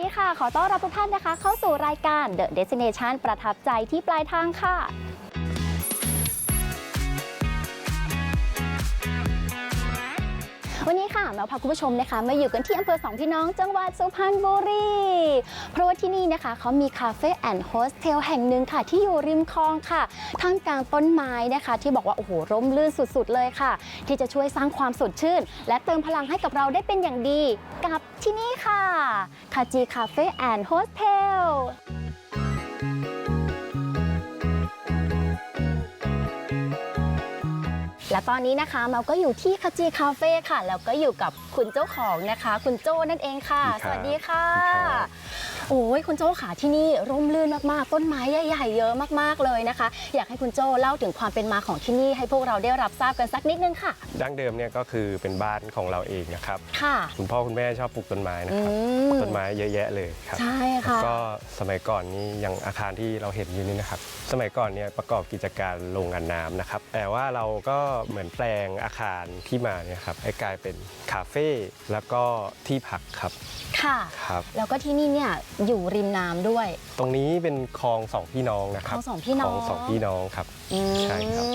ดีค่ะ ขอต้อนรับทุกท่านนะคะ เข้าสู่รายการ The Destination ประทับใจที่ปลายทางค่ะ วันนี้ค่ะเราพาคุณผู้ชมนะคะมาอยู่กันที่อำเภอสองพี่น้องจังหวัดสุพรรณบุรี เพราะว่าที่นี่นะคะเขามีคาเฟ่แอนด์โฮสเทลแห่งหนึ่งค่ะ ที่อยู่ริมคลองค่ะท่ามกลางต้นไม้นะคะ ที่บอกว่าโอ้โหร่มรื่นสุดๆเลยค่ะ ที่จะช่วยสร้างความสดชื่น และเติมพลังให้กับเราได้เป็นอย่างดี กับที่นี่ค่ะคาจีคาเฟ่แอนด์โฮสเทล และตอนนี้นะคะเราก็อยู่ที่คาจีคาเฟ่ค่ะแล้วก็อยู่กับคุณเจ้าของนะคะ คุณโจ้นั่นเองค่ะ สวัสดีครับสวัสดีค่ะสวัสดีครับ โอ้ยคุณโจ้ค่ะที่นี่ร่มรื่นมากๆ ต้นไม้ใหญ่ๆเยอะมากๆเลยนะคะ อยากให้คุณโจ้เล่าถึงความเป็นมาของที่นี่ ให้พวกเราได้รับทราบกันสักนิดนึงค่ะ ดั้งเดิมเนี่ยก็คือเป็นบ้านของเราเองนะครับ ค่ะ คุณพ่อคุณแม่ชอบปลูกต้นไม้นะอืครับมต้นไม้เยอะแยะเลยครับ ใช่แล้วค่ะ ก็สมัยก่อนนี้ยังอาคารที่เราเห็นอยู่นี่นะครับ สมัยก่อนเนี่ยประกอบกิจการโรงงานน้ำนะครับ แต่ว่าเราก็เหมือนแปลงอาคารที่มาเนี่ยครับให้กลายเป็นคาเฟ่แล้วก็ที่พักครับค่ะ ครับ แล้วก็ที่นี่เนี่ยอยู่ริมน้ำด้วย ตรงนี้เป็นคลองสองพี่น้องนะคครัลบองสองพี่น้อง คลองสองพี่น้องครับ อืมใช่ครับ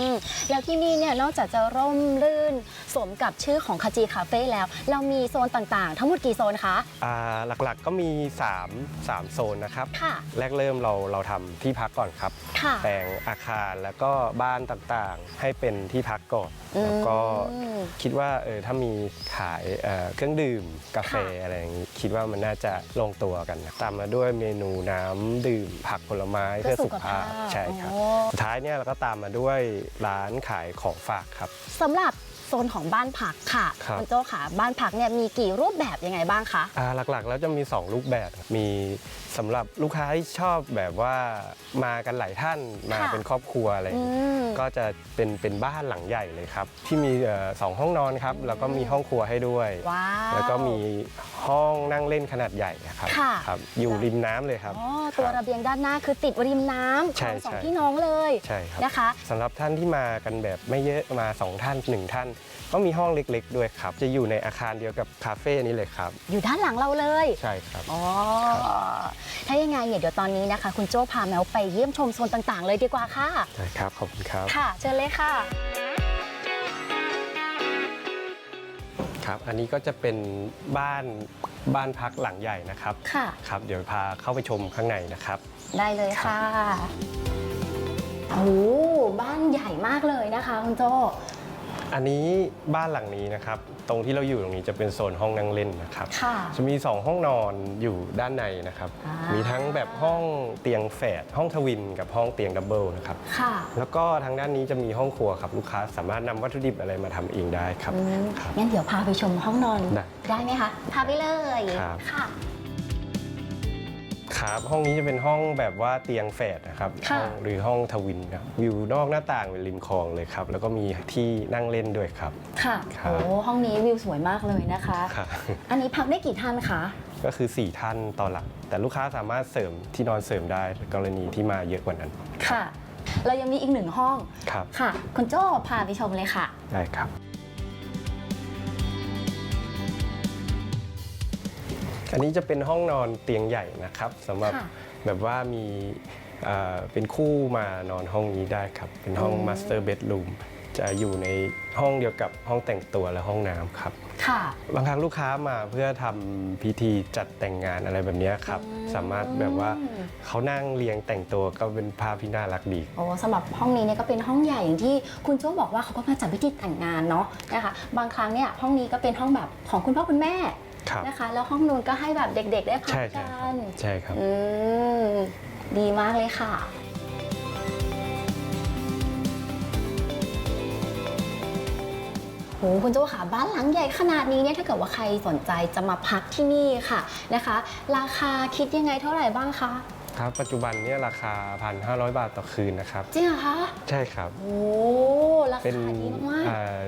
แล้วที่นี่เนี่ยนอกจากจะร่มรื่นสมกับชื่อของคาจีคาเฟ่แล้ว เรามีโซนต่างๆ ทั้งหมดกี่โซนคะ อ่าหลักๆก็มี 3 3 โซนนะครับ ค่ะ แรกเริ่มเราเราทำที่พักก่อนครับ ค่ะ แปลงอาคารแล้วก็บ้านต่างๆ ให้เป็นที่พักก่อน อืม แล้วก็คิดว่าเออถ้ามีขายเอ่อเครื่องดื่มกาแฟค่ะอะไรอย่างนี้ คิดว่ามันน่าจะลงตัวกันนะตามมาด้วยเมนูน้ำดื่มผักผลไม้เพื่อสุขภาพใช่ครับ โอ้ สุดท้ายเนี่ยเราก็ตามมาด้วยร้านขายของฝากครับ สำหรับโซนของบ้านพักค่ะครับ ณโจ้ค่ะ บ้านพักเนี่ยมีกี่รูปแบบยังไงบ้างคะ อ่าหลักๆ แล้วจะมี 2 รูปแบบมีสำหรับลูกค้าที่ชอบแบบว่ามากันหลายท่านมาค่ะ เป็นครอบครัวอะไรอย่างอืนี้มก็จะเป็นเป็นบ้านหลังใหญ่เลยครับ ที่มีเอ่อสองห้องนอนครับ แล้วก็มีห้องครัวให้ด้วย ว้าว แล้วก็มีห้องนั่งเล่นขนาดใหญ่ครับค่ะ ครับ อยู่ริมน้ำเลยครับอ๋อตัวคระบเบียงด้านหน้าคือติดริมน้ำใช่ของสองใช่ พี่น้องเลย ใช่ครับนะคะ สำหรับท่านที่มากันแบบไม่เยอะมาสองท่านหนึ่งท่าน ก็มีห้องเล็กๆ ด้วยครับ จะอยู่ในอาคารเดียวกับคาเฟ่นี้เลยครับ อยู่ด้านหลังเราเลยใช่ครับ อ๋อถ้ายังไงเนี่ยเดี๋ยวตอนนี้นะคะ คุณโจ้พาแมวไปเยี่ยมชมโซนต่างๆ เลยดีกว่าค่ะ ใช่ครับ ขอบคุณครับ ค่ะเชิญเลยค่ะ ครับ อันนี้ก็จะเป็นบ้านบ้านพักหลังใหญ่นะครับ ค่ะ ครับ เดี๋ยวพาเข้าไปชมข้างในนะครับ ได้เลยค่ะ โอ้โหบ้านใหญ่มากเลยนะคะคุณโจอันนี้บ้านหลังนี้นะครับ ตรงที่เราอยู่ตรงนี้จะเป็นโซนห้องนั่งเล่นนะครับ ค่ะ จะมี 2 ห้องนอนอยู่ด้านในนะครับ อ่ามีมีทั้งแบบห้องเตียงแฝดห้องทวินกับห้องเตียงดับเบิลนะครับค่ะ แล้วก็ทางด้านนี้จะมีห้องครัวครับลูกค้าสามารถนำวัตถุดิบอะไรมาทำเองได้ครับอืมครับ งั้นเดี๋ยวพาไปชมห้องนอนได้ได้ไหมคะ พาไปเลยครับ ค่ะ ครับห้องนี้จะเป็นห้องแบบว่าเตียงแฝดนะครับค่ะห้องหรือห้องทวินครับวิวนอกหน้าต่างเป็นริมคลองเลยครับ แล้วก็มีที่นั่งเล่นด้วยครับ ค่ะครับ โอ้ห้องนี้วิวสวยมากเลยนะคะครับอันนี้พักได้กี่ท่านคะก็คือ 4 ท่านต่อหลังแต่ลูกค้าสามารถเสริมที่นอนเสริมได้กรณีที่มาเยอะกว่านั้นค่ะ เรายังมีอีกหนึ่งห้องครับค่ะคุณโจ้พาไปชมเลยค่ะ ได้ครับ อันนี้จะเป็นห้องนอนเตียงใหญ่นะครับสำหรับค่ะแบบว่ามีเอ่อเป็นคู่มานอนห้องนี้ได้ครับ เป็นห้อง อืมมาสเตอร์เบด o ูมจะอยู่ในห้องเดียวกับห้องแต่งตัวและห้องน้ำครับ ค่ะ บางครั้งลูกค้ามาเพื่อทำพิธีจัดแต่งงานอะไรแบบเนี้ยครับ อืม สามารถแบบว่าเขานั่งเรียงแต่งตัวก็เป็นภาพที่น่ารักดี โอ้สำหรับห้องนี้เนี่ยก็เป็นห้องใหญ่อย่างที่คุณโจ้บอกว่าเขาก็มาจัดพิธีแต่งงานเนาะนะคะบางครั้งเนี่ยห้องนี้ก็เป็นห้องแบบของคุณพ่อคุณแม่ครับ นะคะ แล้วห้องนู้นก็ให้แบบเด็ก ๆ ได้พักใช่ใช่กัครับนใช่ครับอืมดีมากเลยค่ะโหคุณโจ้ค่ะบ้านหลังใหญ่ขนาดนี้เนี่ยถ้าเกิดว่าใครสนใจจะมาพักที่นี่ค่ะนะคะ ราคาคิดยังไงเท่าไหร่บ้างคะครับปัจจุบันเนี่ยราคา 1,500 บาทต่อคืนนะครับ จริงเหรอคะ ใช่ครับ โอ้ราเป็นคาดีมากอ่า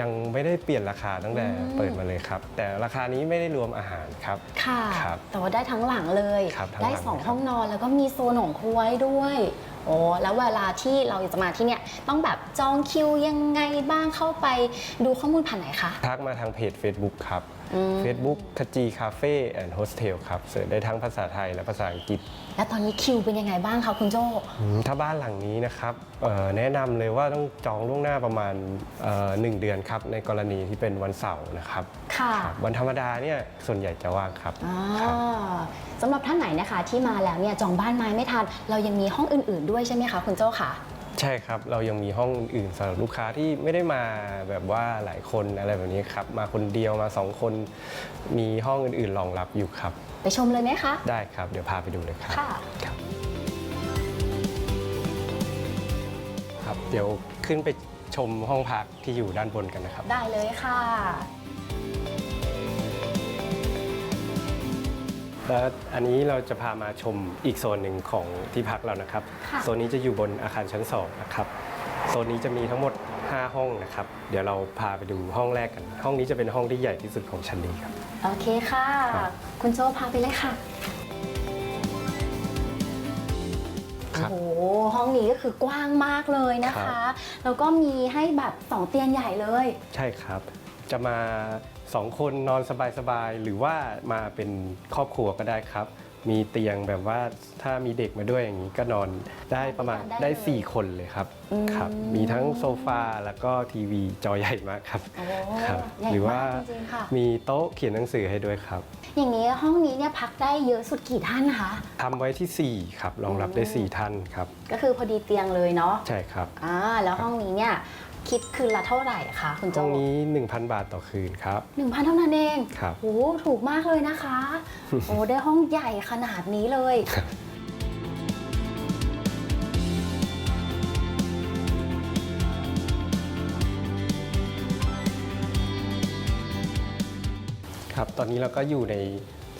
ยังไม่ได้เปลี่ยนราคาตั้งแต่อืมเปิดมาเลยครับ แต่ราคานี้ไม่ได้รวมอาหารครับๆค่ะ ครับแต่ว่าได้ทั้งหลังเลย ครับทั้งหลัได้งสองเลยครับ ห้องนอนแล้วก็มีโซนของครัวให้ด้วย โอ้แล้วเวลาที่เราจะมาที่เนี่ยต้องแบบจองคิวยังไงบ้างเข้าไปดูข้อมูลผ่านไหนคะ ทักมาทางเพจ Facebook ครับอืม Facebook คจีคาเฟ่แอนด์โฮสเทลครับเสิร์ชได้ทั้งภาษาไทยและภาษาอังกฤษ แล้วตอนนี้คิวเป็นยังไงบ้างคะคุณโจอืมถ้าบ้านหลังนี้นะครับเอ่อแนะนำเลยว่าต้องจองล่วงหน้าประมาณเอ่อหนึ่งเดือนครับ ในกรณีที่เป็นวันเสาร์นะครับค่ะครับวันธรรมดาเนี่ยส่วนใหญ่จะว่างครับอ่าครับ สำหรับท่านไหนนะคะที่มาแล้วเนี่ยจองบ้านไม้ไม่ทัน เรายังมีห้องอื่นๆด้วยใช่ไหมคะคุณโจค่ะ ใช่ครับ เรายังมีห้องอื่นๆสำหรับลูกค้าที่ไม่ได้มาแบบว่าหลายคนอะไรแบบนี้ครับ มาคนเดียวมาสองคน มีห้องอื่นๆรองรับอยู่ครับ ไปชมเลยไหมคะ ได้ครับ เดี๋ยวพาไปดูเลยครับค่ะ ครับครับ เดี๋ยวขึ้นไปชมห้องพักที่อยู่ด้านบนกันนะครับ ได้เลยค่ะ แล้วอันนี้เราจะพามาชมอีกโซนหนึ่งของที่พักเรานะครับค่ะโซนนี้จะอยู่บนอาคารชั้น2นะครับ โซนนี้จะมีทั้งหมด 5 ห้องนะครับ เดี๋ยวเราพาไปดูห้องแรกกัน ห้องนี้จะเป็นห้องที่ใหญ่ที่สุดของชั้นนี้ครับ โอเคค่ะ ครับ คุณโจพาไปเลยค่ะ ครับ โอ้โห ห้องนี้ก็คือกว้างมากเลยนะครัคะ บ แล้วก็มีให้แบบสองเตียงใหญ่เลย ใช่ครับ จะมา 2คนนอนสบายๆ หรือว่ามาเป็นครอบครัวก็ได้ครับ มีเตียงแบบว่าถ้ามีเด็กมาด้วยอย่างนี้ก็นอนได้ประมาณได้เลยได้4คนเลยครับอืม ครับ มีทั้งโซฟาแล้วก็ทีวีจอใหญ่มากครับโอ้ครับใหญ่หรือว่ามากจริงๆค่ะ มีโต๊ะเขียนหนังสือให้ด้วยครับอย่างนี้ห้องนี้เนี่ยพักได้เยอะสุดกี่ท่านนะคะ ทำไว้ที่4ครับรองรับได้ 4 ท่านครับก็คือพอดีเตียงเลยเนาะใช่ครับ อ่าแล้วห้องนี้เนี่ย คิดคืนละเท่าไหร่คะคุณโจห้องนี้ 1,000 บาทต่อคืนครับ หนึ่งพันเท่านั้นเองครับ โอ้ถูกมากเลยนะคะ โอ้ได้ห้องใหญ่ขนาดนี้เลย ครับ ตอนนี้เราก็อยู่ใน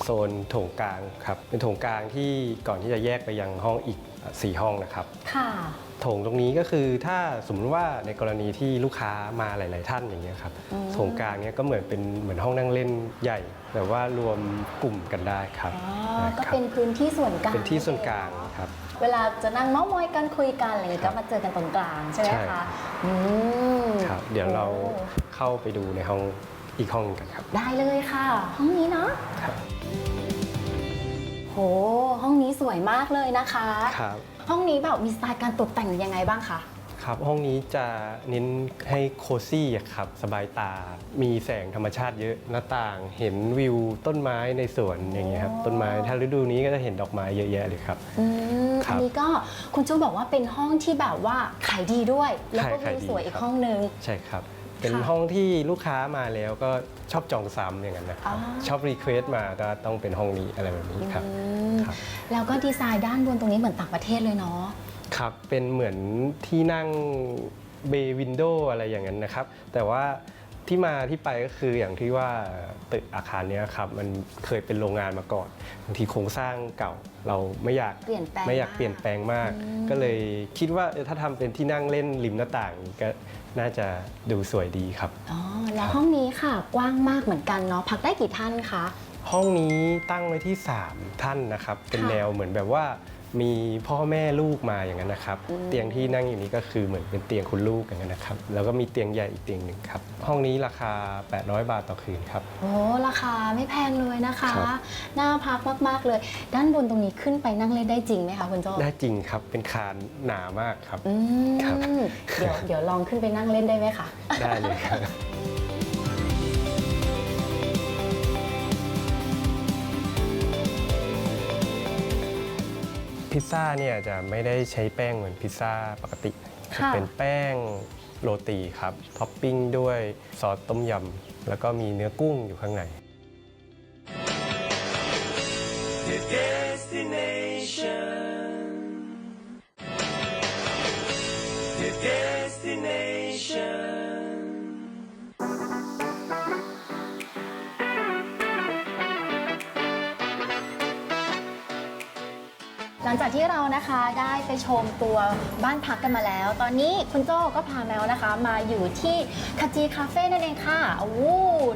โซนโถงกลางครับ เป็นโถงกลางที่ก่อนที่จะแยกไปยังห้องอีก 4 ห้องนะครับ ค่ะ โถงตรงนี้ก็คือถ้าสมมติว่าในกรณีที่ลูกค้ามาหลาย ๆ ท่านอย่างเงี้ยครับอืมโถงกลางเนี้ยก็เหมือนเป็นเหมือนห้องนั่งเล่นใหญ่แบบว่ารวมกลุ่มกันได้ครับอ๋อนะก็ครับเป็นพื้นที่ส่วนกลางเป็นที่ส่วนกลางครับเวลาจะนั่งเมาส์มอยกันคุยกันอะไรอย่างงี้ครัก็บมาเจอกันตรงกลางใช่ไหมใช่คะอืมครับเดี๋ยวเราโอ้เข้าไปดูในห้องอีกห้องกันครับ ได้เลยค่ะ ห้องนี้เนาะครับโหห้องนี้สวยมากเลยนะคะ ครับ ห้องนี้แบบมีสไตล์การตกแต่งยังไงบ้างคะ ครับห้องนี้จะเน้นให้โคซี่อะครับสบายตา มีแสงธรรมชาติเยอะหน้าต่างเห็นวิวต้นไม้ในสวนอย่างเงี้ยครับต้นไม้ถ้าฤดูนี้ก็จะเห็นดอกไม้เยอะแยะเลยครับ อืมครัอับนนี้ก็คุณจูบอกว่าเป็นห้องที่แบบว่าขายดีด้วย แล้วก็ขายวิวดีสวยอีกครับ ห้องนึง ใช่ครับ เป็นค่ะห้องที่ลูกค้ามาแล้วก็ชอบจองซ้ำอย่างนั้นนะครับอ๋อชอบรีเควสมาก็ต้องเป็นห้องนี้อะไรแบบนี้ครับอืมครับ แล้วก็ดีไซน์ด้านบนตรงนี้เหมือนต่างประเทศเลยเนาะครับเป็นเหมือนที่นั่งเบย์วินโดอะไรอย่างนั้นนะครับ แต่ว่าที่มาที่ไปก็คืออย่างที่ว่าตึกอาคารเนี้ยครับมันเคยเป็นโรงงานมาก่อนบางทีโครงสร้างเก่าเราไม่อยากเปลี่ยนแปลงไม่อยากมากเปลี่ยนแปลงมากอืมก็เลยคิดว่าเออถ้าทำเป็นที่นั่งเล่นริมหน้าต่างก็ น่าจะดูสวยดีครับ อ๋อ แล้วห้องนี้ค่ะ กว้างมากเหมือนกันเนาะพักได้กี่ท่านคะ ห้องนี้ตั้งไว้ที่ 3 ท่านนะครับ เป็นค่ะ แนวเหมือนแบบว่า มีพ่อแม่ลูกมาอย่างนั้นนะครับอืมเตียงที่นั่งอยู่นี้ก็คือเหมือนเป็นเตียงคุณลูกอย่างนั้นนะครับ แล้วก็มีเตียงใหญ่อีกเตียงหนึ่งครับ ห้องนี้ราคา 800 บาทต่อคืนครับ โอ้ราคาไม่แพงเลยนะคะ ครับ น่าพักมากๆเลย ด้านบนตรงนี้ขึ้นไปนั่งเล่นได้จริงไหมคะคุณโจได้จริงครับเป็นคานหนามากครับ อืครับมเดี๋ยวเดี๋ยวลองขึ้นไปนั่งเล่นได้ไหมคะ ได้เลยครับ พิซซ่าเนี่ยจะไม่ได้ใช้แป้งเหมือนพิซซ่าปกติจะค่ะ เป็นแป้งโรตีครับท็อปปิ้งด้วยซอสต้มยำแล้วก็มีเนื้อกุ้งอยู่ข้างใน จากที่เรานะคะได้ไปชมตัวบ้านพักกันมาแล้ว ตอนนี้คุณโจ้ก็พาแมวนะคะ มาอยู่ที่คาจีคาเฟ่นั่นเองค่ะโอ้โห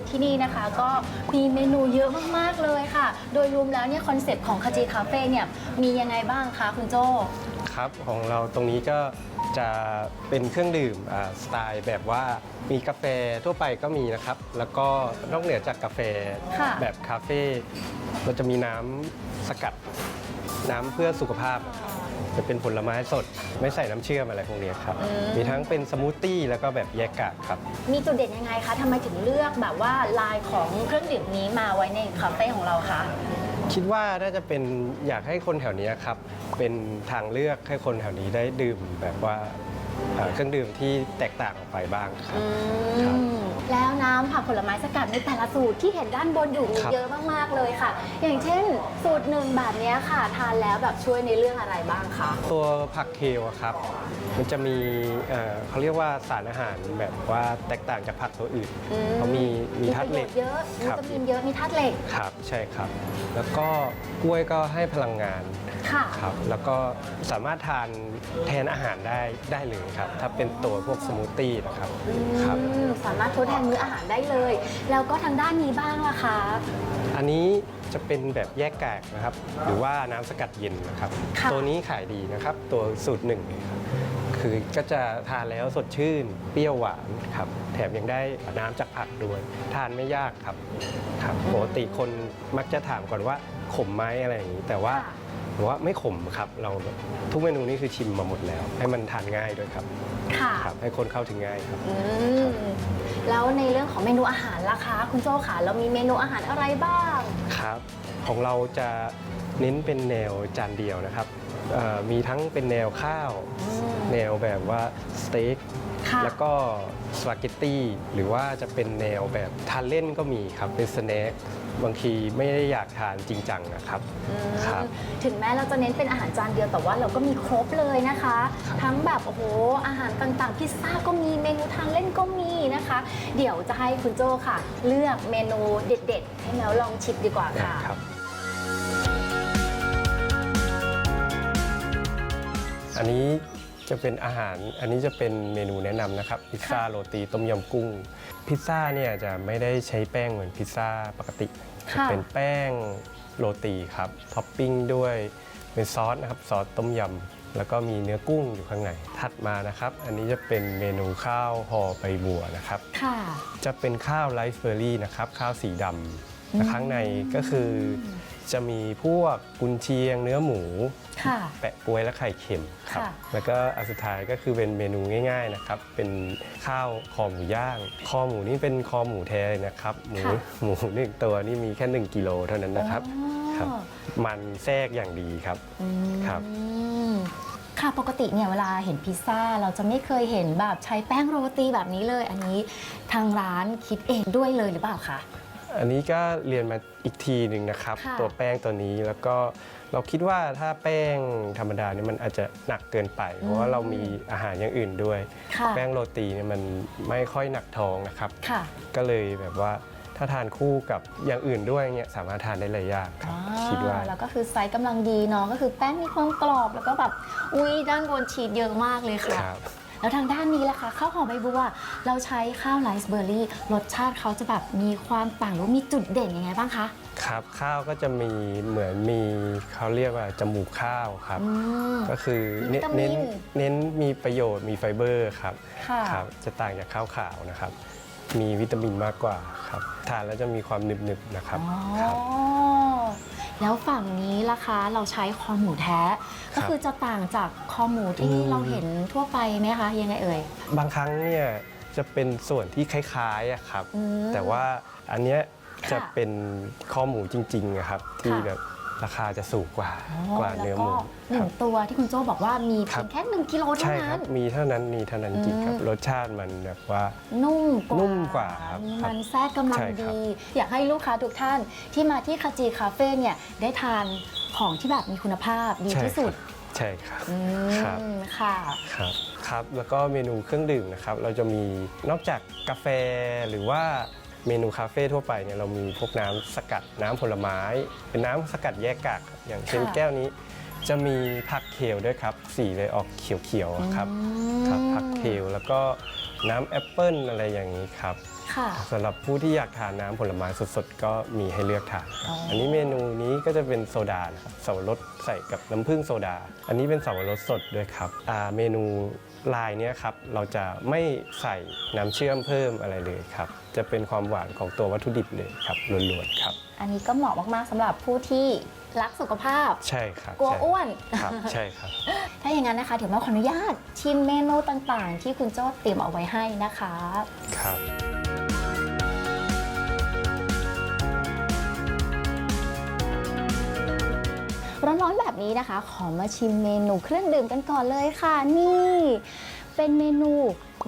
ที่นี่นะคะก็มีเมนูเยอะมาก ๆ เลยค่ะ โดยรวมแล้วเนี่ยคอนเซปต์ของคาจีคาเฟ่เนี่ยมียังไงบ้างคะคุณโจ้ ครับของเราตรงนี้ก็จะเป็นเครื่องดื่มอ่าสไตล์แบบว่ามีกาแฟทั่วไปก็มีนะครับ แล้วก็นอกเหนือจากกาแฟค่ะ แบบคาเฟ่เราจะมีน้ำสกัด น้ำเพื่อสุขภาพนะครับจะเป็นผลไม้สด ไม่ใส่น้ำเชื่อมอะไรพวกนี้ครับมีทั้งเป็นสมูทตี้แล้วก็แบบแยกกากครับ มีจุดเด่นยังไงคะทำไมถึงเลือกแบบว่าลายของเครื่องดื่มนี้มาไว้ในคาเฟ่ของเราคะคิดว่าน่าจะเป็นอยากให้คนแถวนี้ครับ เป็นทางเลือกให้คนแถวนี้ได้ดื่มแบบว่า เอ่อเครื่องดื่มที่แตกต่างออกไปบ้างครับครับแล้วน้ำผักผลไม้สกัดในแต่ละสูตรที่เห็นด้านบนอยู่มีครับ เยอะมากๆเลยค่ะ อย่างเช่น สูตรหนึ่งแบบเนี้ยค่ะ ทานแล้วแบบช่วยในเรื่องอะไรบ้างคะตัวผักเคลอะครับ มันจะมีเอ่อเขาเรียกว่าสารอาหารแบบว่าแตกต่างจากผักตัวอื่น อืมเขามีมีธาตุเหล็กประโยชน์เยอะมีควิรับตามินเยอะมีธาตุเหล็ก ครับใช่ครับ แล้วก็กล้วยก็ให้พลังงาน ค่ะ ครับแล้วก็สามารถทานแทนอาหารได้ได้เลยครับ ถ้าเป็นตัวพวกสมูทตี้นะครับครับ อืมสามารถทดแทนมื้ออาหารได้เลย แล้วก็ทางด้านนี้บ้างล่ะคะ อันนี้จะเป็นแบบแยกกากนะครับ หรือว่าน้ำสกัดเย็นนะครับ ค่ะ ตัวนี้ขายดีนะครับ ตัวสูตรหนึ่งเนี่ยครับคือก็จะทานแล้วสดชื่น เปรี้ยวหวานครับ แถมยังได้น้ำจากผักด้วย ทานไม่ยากครับครับปกติคนมักจะถามก่อนว่าขมไหมอะไรอย่างนี้ แต่ว่าค่ะ ผมว่าไม่ขมครับ เราทุกเมนูนี้คือชิมมาหมดแล้ว ให้มันทานง่ายด้วยครับค่ะครับให้คนเข้าถึงง่ายครับ อืมแล้วในเรื่องของเมนูอาหารล่ะคะ คุณโจ้ค่ะเรามีเมนูอาหารอะไรบ้าง ครับ ของเราจะเน้นเป็นแนวจานเดียวนะครับเอ่อมีทั้งเป็นแนวข้าว อืม แนวแบบว่าสเต็กค่ะแล้วก็สปาเกตตี้หรือว่าจะเป็นแนวแบบทานเล่นก็มีครับเป็นสแน็ค บางทีไม่ได้อยากทานจริงจังนะครับ อืมครับ ถึงแม้เราจะเน้นเป็นอาหารจานเดียวแต่ว่าเราก็มีครบเลยนะคะ ทั้งแบบโอ้โหอาหารต่างๆพิซซ่าก็มีเมนูทานเล่นก็มีนะคะ เดี๋ยวจะให้คุณโจ้ค่ะ เลือกเมนูเด็ด ๆ ให้แมวลองชิมดีกว่าค่ะครับ อันนี้ จะเป็นอาหารอันนี้จะเป็นเมนูแนะนำนะครับ พิซซ่าค่ะโรตีต้มยำกุ้ง พิซซ่าเนี่ยจะไม่ได้ใช้แป้งเหมือนพิซซ่าปกติจะค่ะ เป็นแป้งโรตีครับท็อปปิ้งด้วยเป็นซอสนะครับซอสต้มยำแล้วก็มีเนื้อกุ้งอยู่ข้างในถัดมานะครับ อันนี้จะเป็นเมนูข้าวห่อใบบัวนะครับ ค่ะ จะเป็นข้าวไรซ์เบอร์รี่นะครับ ข้าวสีดำและข้างในก็คือ จะมีพวกกุนเชียงเนื้อหมู ค่ะ แปะกล้วยและไข่เค็มครับ ค่ะ แล้วก็อันสุดท้ายก็คือเป็นเมนูง่ายๆนะครับ เป็นข้าวคอหมูย่าง คอหมูนี่เป็นคอหมูแท้เลยนะครับ หมูค่ะ หมูหนึ่งตัวนี่มีแค่1กิโลเท่านั้นนะครับอ๋อครับมันแทรกอย่างดีครับ อืมครับ ค่ะปกติเนี่ยเวลาเห็นพิซซ่าเราจะไม่เคยเห็นแบบใช้แป้งโรตีแบบนี้เลย อันนี้ทางร้านคิดเองด้วยเลยหรือเปล่าคะ อันนี้ก็เรียนมาอีกทีหนึ่งนะครับ ค่ะ ตัวแป้งตัวนี้แล้วก็เราคิดว่าถ้าแป้งธรรมดาเนี่ยมันอาจจะหนักเกินไป เพราะว่าเรามีอาหารอย่างอื่นด้วย ค่ะ แป้งโรตีเนี่ยมันไม่ค่อยหนักท้องนะครับ ค่ะก็เลยแบบว่าถ้าทานคู่กับอย่างอื่นด้วยเนี่ยสามารถทานได้หลายอย่างครับ คิดว่า แล้วก็คือไซส์กำลังดีเนาะ ก็คือแป้งมีความกรอบ แล้วก็แบบ อุ้ยด้านบนชีสเยอะมากเลยค่ะ ครับ แล้วทางด้านนี้ล่ะคะข้าวหอมใบบัว เราใช้ข้าวไรซ์เบอร์รี่รสชาติเขาจะแบบมีความต่างหรือมีจุดเด่นยังไงบ้างคะ ครับข้าวก็จะมีเหมือนมีเขาเรียกว่าจมูกข้าวครับ อืม ก็คือมีเน้นวิตามินเน้นเน้นมีประโยชน์มีไฟเบอร์ครับค่ะ ครับ จะต่างจากข้าวขาวนะครับ มีวิตามินมากกว่าครับทานแล้วจะมีความหนึบๆนะครับอ๋อครับ แล้วฝั่งนี้ล่ะคะเราใช้คอหมูแท้ครัก็บคือจะต่างจากคอหมูที่อืมเราเห็นทั่วไปไหมคะยังไงเอ่ย บางครั้งเนี่ยจะเป็นส่วนที่คล้ายๆอะครับอืมแต่ว่าอันเนี้ยค่ะจะเป็นข้อหมูจริงๆอะครับที่ค่ะแบบ ราคาจะสูงกว่ากว่าเนื้อหมูแล้วก็หนึ่ครังบตัวที่คุณโจ้บอกว่ามีครัเพียบงแค่หนึ่งกิโลเท่าใช่ครันั้บ น มีเท่านั้นมีเท่านั้นจริงครับอืมรสชาติมันแบบว่า นุ่มกว่านุ่มกว่าครับมีครับมันแทรกกำลังใช่ครับ ดี อยากให้ลูกค้าทุกท่านที่มาที่คาจีคาเฟ่เนี่ยได้ทานของที่แบบมีคุณภาพดีใช่ที่สุดใช่ครับ อืครับ มค่ะ ครับครับแล้วก็เมนูเครื่องดื่มนะครับ เราจะมีนอกจากกาแฟหรือว่า เมนูคาเฟ่ทั่วไปเนี่ยเรามีพวกน้ำสกัดน้ำผลไม้ เป็นน้ำสกัดแยกกากครับอย่างเช่นค่ะ แก้วนี้ จะมีผักเคลด้วยครับ สีเลยออกเขียวๆอะครับครับผักเคลแล้วก็น้ำแอปเปิ้ลอะไรอย่างนี้ครับค่ะ สำหรับผู้ที่อยากทานน้ำผลไม้สดๆ ก็มีให้เลือกทานครับอ๋ออั อันนี้เมนูนี้ก็จะเป็นโซดานะครับสับปะรดใส่กับน้ำผึ้งโซดา อันนี้เป็นสับปะรดสดด้วยครับอ่าเมนู ลายเนี้ยครับเราจะไม่ใส่น้ำเชื่อมเพิ่มอะไรเลยครับ จะเป็นความหวานของตัววัตถุดิบเลยครับล้วนๆครับ อันนี้ก็เหมาะมากๆสำหรับผู้ที่รักสุขภาพ ใช่ครับกลัวใช่อ้วนครับใช่ครับ ถ้าอย่างนั้นนะคะถือว่าขออนุญาตชิมเมนูต่างๆ ที่คุณโจ้เตรียมเอาไว้ให้นะคะ ครับ ร้อนๆแบบนี้นะคะ ขอมาชิมเมนูเครื่องดื่มกันก่อนเลยค่ะ นี่ เป็นเมนู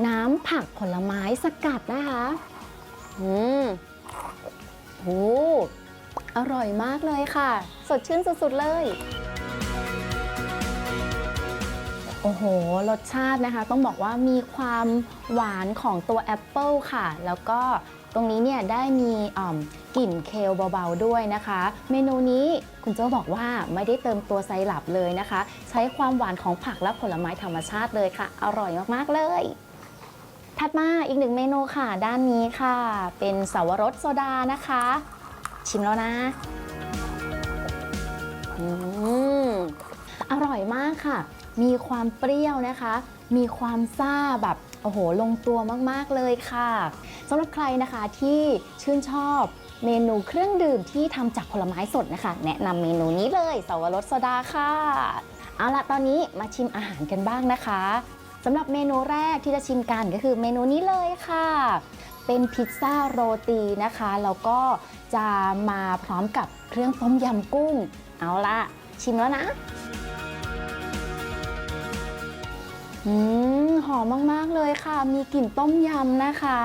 น้ำผักผลไม้สกัดนะคะ อืมโหอร่อยมากเลยค่ะ สดชื่นสุดๆเลย โอ้โห รสชาตินะคะ ต้องบอกว่ามีความหวานของตัวแอปเปิลค่ะ แล้วก็ ตรงนี้เนี่ยได้มีกลิ่นเคลเบาๆด้วยนะคะ เมนูนี้คุณโจ้บอกว่าไม่ได้เติมตัวไซรัปเลยนะคะ ใช้ความหวานของผักและผลไม้ธรรมชาติเลยค่ะ อร่อยมากๆเลย ถัดมาอีกหนึ่งเมนูค่ะ ด้านนี้ค่ะ เป็นสาวรสโซดานะคะ ชิมแล้วนะอืมอร่อยมากค่ะ มีความเปรี้ยวนะคะ มีความซ่าแบบโอ้โห ลงตัวมาก ๆ เลยค่ะ สำหรับใครนะคะที่ชื่นชอบเมนูเครื่องดื่มที่ทำจากผลไม้สดนะคะ แนะนำเมนูนี้เลยสวรสโซดาค่ะ เอาละตอนนี้มาชิมอาหารกันบ้างนะคะสำหรับเมนูแรกที่จะชิมกันก็คือเมนูนี้เลยค่ะ เป็นพิซซ่าโรตีนะคะแล้วก็จะมาพร้อมกับเครื่องต้มยำกุ้ง เอาละชิมแล้วนะอืมหอมมาก ๆ เลยค่ะ มีกลิ่นต้มยำนะคะ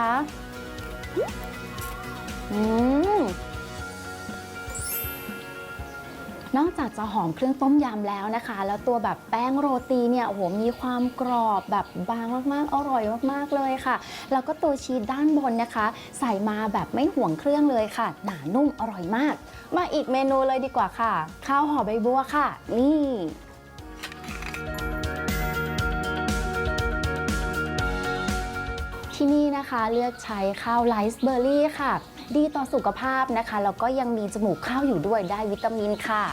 อืมนอกจากจะหอมเครื่องต้มยำแล้วนะคะ แล้วตัวแบบแป้งโรตีเนี่ยโอ้โหมีความกรอบแบบบางมากๆ อร่อยมากๆเลยค่ะ แล้วก็ตัวชีสด้านบนนะคะ ใส่มาแบบไม่ห่วงเครื่องเลยค่ะ หนานุ่มอร่อยมาก มาอีกเมนูเลยดีกว่าค่ะ ข้าวห่อใบบัวค่ะ นี่ ที่นี่นะคะเลือกใช้ข้าวไรซ์เบอร์รี่ค่ะ ดีต่อสุขภาพนะคะแล้วก็ยังมีจมูกข้าวอยู่ด้วยได้วิตามินค่ะ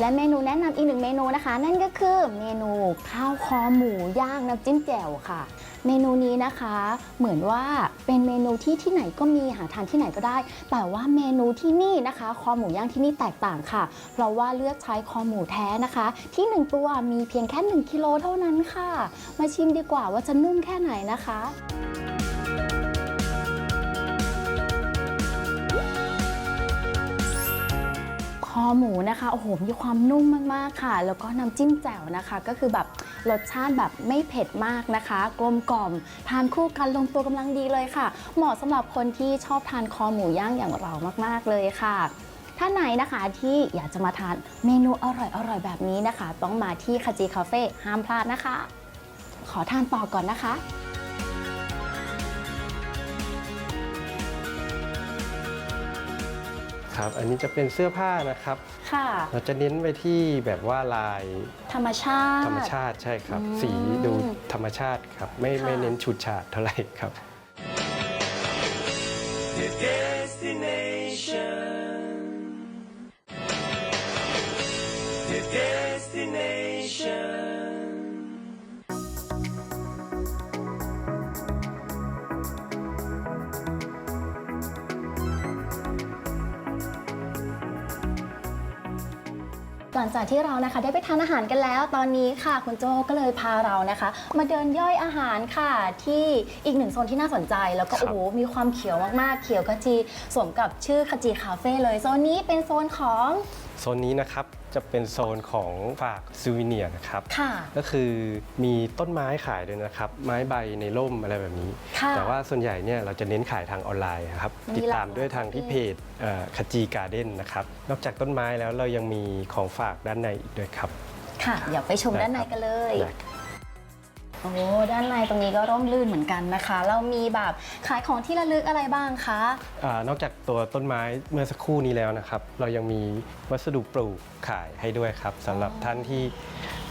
และเมนูแนะนำอีกหนึ่งเมนูนะคะ นั่นก็คือเมนูข้าวคอหมูย่างน้ำจิ้มแจ่วค่ะ เมนูนี้นะคะ เหมือนว่าเป็นเมนูที่ที่ไหนก็มีหาทานที่ไหนก็ได้ แต่ว่าเมนูที่นี่นะคะ คอหมูย่างที่นี่แตกต่างค่ะ เพราะว่าเลือกใช้คอหมูแท้นะคะ ที่ 1 ตัวมีเพียงแค่ 1กิโลเท่านั้นค่ะ มาชิมดีกว่าว่าจะนุ่มแค่ไหนนะคะคอหมูนะคะโอ้โหมีความนุ่มมากๆค่ะ แล้วก็น้ำจิ้มแจ่วนะคะ ก็คือแบบ รสชาติแบบไม่เผ็ดมากนะคะ กลมกล่อม ทานคู่กันลงตัวกำลังดีเลยค่ะ เหมาะสำหรับคนที่ชอบทานคอหมูย่างอย่างเรามากๆเลยค่ะถ้าไหนนะคะที่อยากจะมาทานเมนูอร่อยๆแบบนี้นะคะ ต้องมาที่คาจิคาเฟ่ห้ามพลาดนะคะ ขอทานต่อก่อนนะคะ ครับ อันนี้จะเป็นเสื้อผ้านะครับ ค่ะ เราจะเน้นไปที่แบบว่าลายธรรมชาติ ธรรมชาติใช่ครับ อืมสีดูธรรมชาติครับ ไม่ค่ะ ไม่เน้นฉูดฉาดเท่าไหร่ครับ The ลังจากที่เรานะคะ ได้ไปทานอาหารกันแล้ว ตอนนี้ค่ะคุณโจก็เลยพาเรานะคะ มาเดินย่อยอาหารค่ะที่อีกหนึ่งโซนที่น่าสนใจ แล้วก็ครับ โอ้โหมีความเขียวมากๆ เขียวขจีสมกับชื่อขจีคาเฟ่เลยโซนนี้เป็นโซนของโซนนี้นะครับจะเป็นโซนของฝากซูวิเนียร์นะครับค่ะ ก็คือมีต้นไม้ขายด้วยนะครับ ไม้ใบในร่มอะไรแบบนี้ ค่ะแต่ว่าส่วนใหญ่เนี่ยเราจะเน้นขายทางออนไลน์ครับ มีติดหลากตามด้วยทางที่หลายเพจคจีการ์เด้นนะครับ นอกจากต้นไม้แล้วเรายังมีของฝากด้านในอีกด้วยครับ ค่ะ เดี๋ยวไปชมด้านในกันเลย ได้ครับ โอ้ด้านในตรงนี้ก็ร่มรื่นเหมือนกันนะคะ เรามีแบบขายของที่ระลึกอะไรบ้างคะอานอกจากตัวต้นไม้เมื่อสักครู่นี้แล้วนะครับ เรายังมีวัสดุปลูกขายให้ด้วยครับสำหรับท่านที่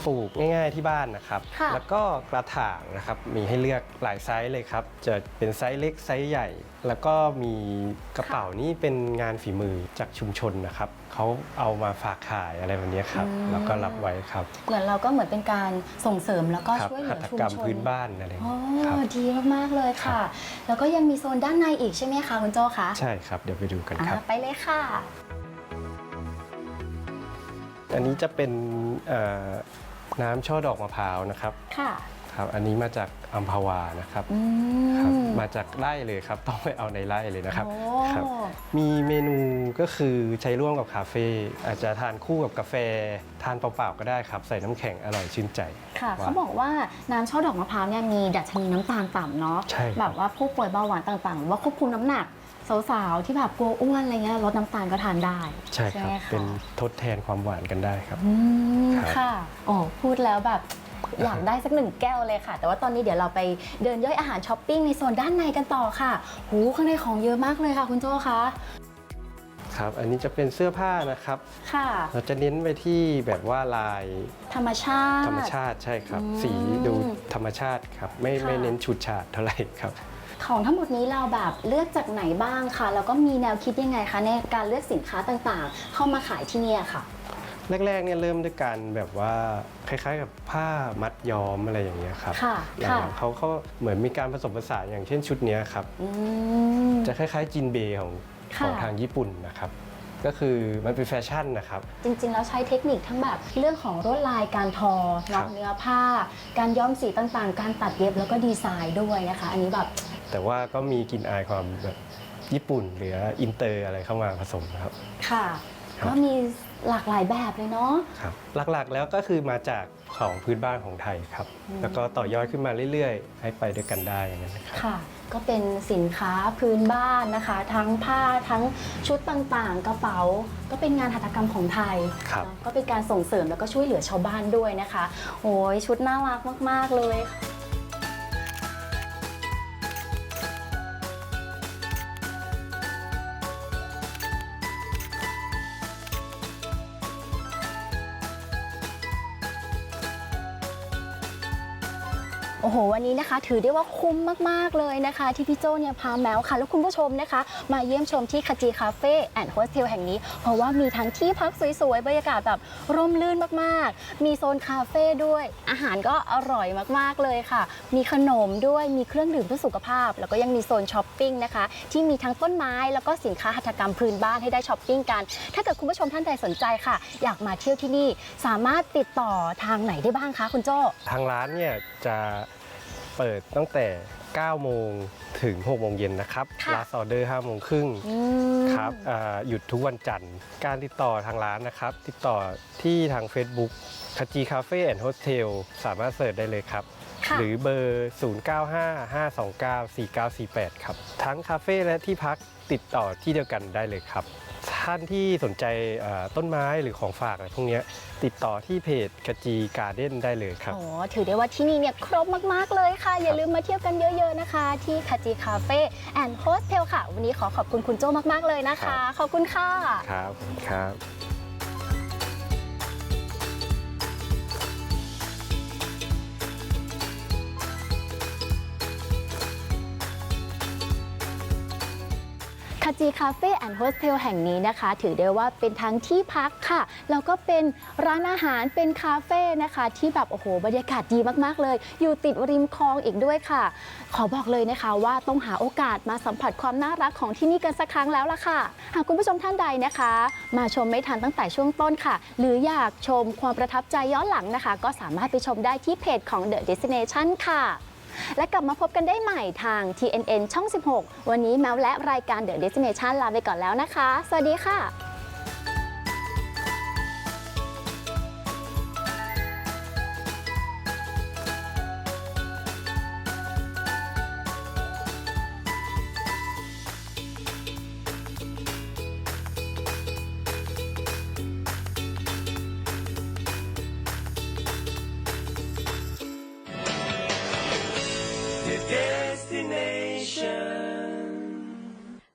ปลูกง่ายๆที่บ้านนะครับ ค่ะ แล้วก็กระถางนะครับมีให้เลือกหลายไซส์เลยครับ จะเป็นไซส์เล็กไซส์ใหญ่ แล้วก็มีกระเป๋านี่เป็นงานฝีมือจากชุมชนนะครับเขาเอามาฝากขายอะไรแบบนี้ครับ อืม แล้วก็รับไว้ครับเหมือนเราก็เหมือนเป็นการส่งเสริมแล้วก็ครับช่วยเหลืหัอตถชุมกรรมชนพื้นบ้านอะไรอย่างโอ้เงี้ยครับ ดีมากๆเลยค่ะ แล้วก็ยังมีโซนด้านในอีกใช่ไหมคะคุณโจคะใช่ครับ เดี๋ยวไปดูกันอ่าครับไปเลยค่ะ อันนี้จะเป็นเอ่อน้ำช่อดอกมะพร้าวนะครับ ค่ะ ครับ อันนี้มาจากอัมพวานะครับอืครับมมาจากไร่เลยครับ ต้องไปเอาในไร่เลยนะครับโอ้ ครับ มีเมนูก็คือใช้ร่วมกับคาเฟ่อาจจะทานคู่กับกาแฟ ทานเปล่าๆก็ได้ครับ ใส่น้ำแข็งอร่อยชื่นใจ ค่ะว่าเขาบอกว่าน้ำช่อดอกมะพร้าวเนี่ยมีดัชนีน้ำตาลต่ำเนาะใช่ครับ แบบว่าผู้ป่วยเบาหวานต่างๆหรือว่าควบคุมน้ำหนักสาวๆที่แบบกลัวอ้วนอะไรเงี้ยลดน้ำตาลก็ทานได้ใช่ครับ ไหมะเป็นทดแทนความหวานกันได้ครับ อืมครับ ค่ะ โอ้พูดแล้วแบบ อยากได้สักหนึ่งแก้วเลยค่ะ แต่ว่าตอนนี้เดี๋ยวเราไปเดินย่อยอาหารช้อปปิ้งในโซนด้านในกันต่อค่ะหูข้างในของเยอะมากเลยค่ะ คุณโจคะครับ อันนี้จะเป็นเสื้อผ้านะครับ ค่ะ เราจะเน้นไปที่แบบว่าลาย ธรรมชาติ ธรรมชาติใช่ครับอืมสีดูธรรมชาติครับ ไม่ค่ะไม่เน้นฉูดฉาดเท่าไหร่ครับของทั้งหมดนี้เราแบบเลือกจากไหนบ้างคะแล้วก็มีแนวคิดยังไงคะในการเลือกสินค้าต่างๆ เข้ามาขายที่เนี่ยค่ะ แรกๆเนี่ยเริ่มด้วยการแบบว่าคล้ายๆ กับผ้ามัดย้อมอะไรอย่างเงี้ยครับค่ะหลัค่ะงๆเขาเขาเหมือนมีการผสมผสานอย่างเช่นชุดเนี้ยครับ อืม จะคล้ายๆจินเบย์ของค่ะ ของทางญี่ปุ่นนะครับ ก็คือมันเป็นแฟชั่นนะครับ จริงๆ แล้วใช้เทคนิคทั้งแบบเรื่องของลวดลายการทอครัเนาะบ เนื้อผ้า การย้อมสีต่างๆ การตัดเย็บแล้วก็ดีไซน์ด้วยนะคะ อันนี้แบบ แต่ว่าก็มีกลิ่นอายความแบบญี่ปุ่นหรืออินเตอร์อะไรเข้ามาผสมนะครับ ค่ะ ครับ ก็มี หลากหลายแบบเลยเนาะ ครับหลักๆแล้วก็คือมาจากของพื้นบ้านของไทยครับ อืม แล้วก็ต่อยอดขึ้นมาเรื่อยๆ ให้ไปด้วยกันได้อย่างนั้นนะครับ ค่ะ ก็เป็นสินค้าพื้นบ้านนะคะ ทั้งผ้าทั้งชุดต่างๆ กระเป๋า ก็เป็นงานหัตถกรรมของไทยครับ เนาะก็เป็นการส่งเสริมแล้วก็ช่วยเหลือชาวบ้านด้วยนะคะโอ้ยชุดน่ารักมาก ๆ เลย โอ้โห วันนี้นะคะ ถือได้ว่าคุ้มมาก ๆ เลยนะคะ ที่พี่โจเนี่ยพาแมวค่ะ แล้วคุณผู้ชมนะคะ มาเยี่ยมชมที่คาจีคาเฟ่แอนด์โฮสเทลแห่งนี้ เพราะว่ามีทั้งที่พักสวย ๆ บรรยากาศแบบร่มรื่นมาก ๆ มีโซนคาเฟ่ด้วย อาหารก็อร่อยมาก ๆ เลยค่ะ มีขนมด้วยมีเครื่องดื่มเพื่อสุขภาพ แล้วก็ยังมีโซนช้อปปิ้งนะคะ ที่มีทั้งต้นไม้แล้วก็สินค้าหัตถกรรมพื้นบ้านให้ได้ช้อปปิ้งกัน ถ้าเกิดคุณผู้ชมท่านใดสนใจค่ะ อยากมาเที่ยวที่นี่สามารถติดต่อทางไหนได้บ้างคะคุณโจทางร้านเนี่ยจะ เปิดตั้งแต่ 9 โมงถึง 6 โมงเย็นนะครับค่ะลาสออเดอร์ 5 โมงครึ่งอืม ครับอ่าหยุดทุกวันจันทร์ การติดต่อทางร้านนะครับ ติดต่อที่ทาง Facebook คาจีคาเฟ่แอนด์โฮสเทลสามารถเสิร์ชได้เลยครับ ค่ะ หรือเบอร์ 0955294948 ครับ ทั้งคาเฟ่และที่พักติดต่อที่เดียวกันได้เลยครับ ท่านที่สนใจเอ่อต้นไม้หรือของฝากอะไรพวกเนี้ยติดต่อที่เพจคาจีการ์เด้นได้เลยครับโอ้ถือได้ว่าที่นี่เนี่ยครบมาก ๆ เลยค่ะ อย่าลืมมาเที่ยวกันเยอะ ๆ นะคะ ที่คาจีคาเฟ่แอนด์โฮสเทลค่ะ วันนี้ขอขอบคุณคุณโจ้มาก ๆ เลยนะครัคะบขอบคุณค่ะ ครับขอบคุณครับาจีคาเฟ่แอนด์โฮสเทลแห่งนี้นะคะ ถือได้ว่าเป็นทั้งที่พักค่ะ แล้วก็เป็นร้านอาหารเป็นคาเฟ่นะคะ ที่แบบโอ้โหบรรยากาศดีมากๆเลย อยู่ติดริมคลองอีกด้วยค่ะ ขอบอกเลยนะคะว่าต้องหาโอกาสมาสัมผัสความน่ารักของที่นี่กันสักครั้งแล้วล่ะค่ะ หากคุณผู้ชมท่านใดนะคะ มาชมไม่ทันตั้งแต่ช่วงต้นค่ะ หรืออยากชมความประทับใจย้อนหลังนะคะ ก็สามารถไปชมได้ที่เพจของ The Destination ค่ะ และกลับมาพบกันได้ใหม่ทาง TNN ช่อง 16 วันนี้แมวและรายการ The Destination ลาไปก่อนแล้วนะคะ สวัสดีค่ะ